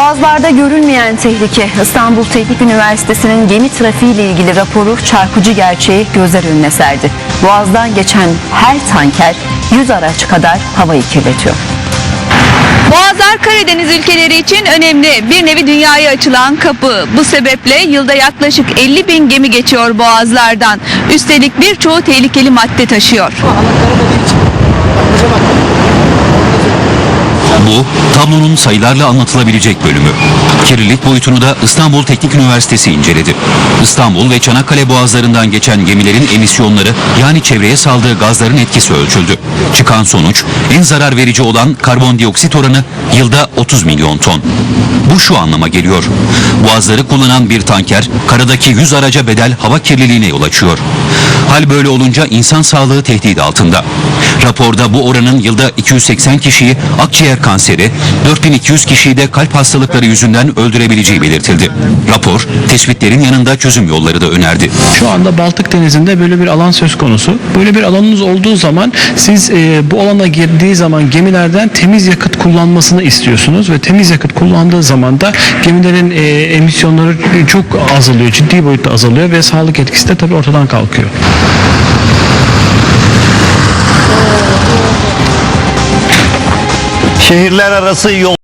Boğazlarda görünmeyen tehlike İstanbul Teknik Üniversitesi'nin gemi trafiği ile ilgili raporu çarpıcı gerçeği gözler önüne serdi. Boğazdan geçen her tanker 100 araç kadar havayı kirletiyor. Boğazlar Karadeniz ülkeleri için önemli. Bir nevi dünyaya açılan kapı. Bu sebeple yılda yaklaşık 50 bin gemi geçiyor boğazlardan. Üstelik birçoğu tehlikeli madde taşıyor. Bu tablonun sayılarla anlatılabilecek bölümü. Kirlilik boyutunu da İstanbul Teknik Üniversitesi inceledi. İstanbul ve Çanakkale boğazlarından geçen gemilerin emisyonları yani çevreye saldığı gazların etkisi ölçüldü. Çıkan sonuç en zarar verici olan karbondioksit oranı yılda 30 milyon ton. Bu şu anlama geliyor. Boğazları kullanan bir tanker karadaki 100 araca bedel hava kirliliğine yol açıyor. Hal böyle olunca insan sağlığı tehdit altında. Raporda bu oranın yılda 280 kişiyi akciğer kanseri, 4200 kişiyi de kalp hastalıkları yüzünden öldürebileceği belirtildi. Rapor, tespitlerin yanında çözüm yolları da önerdi. Şu anda Baltık Denizi'nde böyle bir alan söz konusu. Böyle bir alanınız olduğu zaman siz e, bu alana girdiği zaman gemilerden temiz yakıt kullanmasını istiyorsunuz ve temiz yakıt kullandığı zaman da gemilerin e, emisyonları çok azalıyor, ciddi boyutta azalıyor ve sağlık etkisi de tabii ortadan kalkıyor. Şehirler arası yol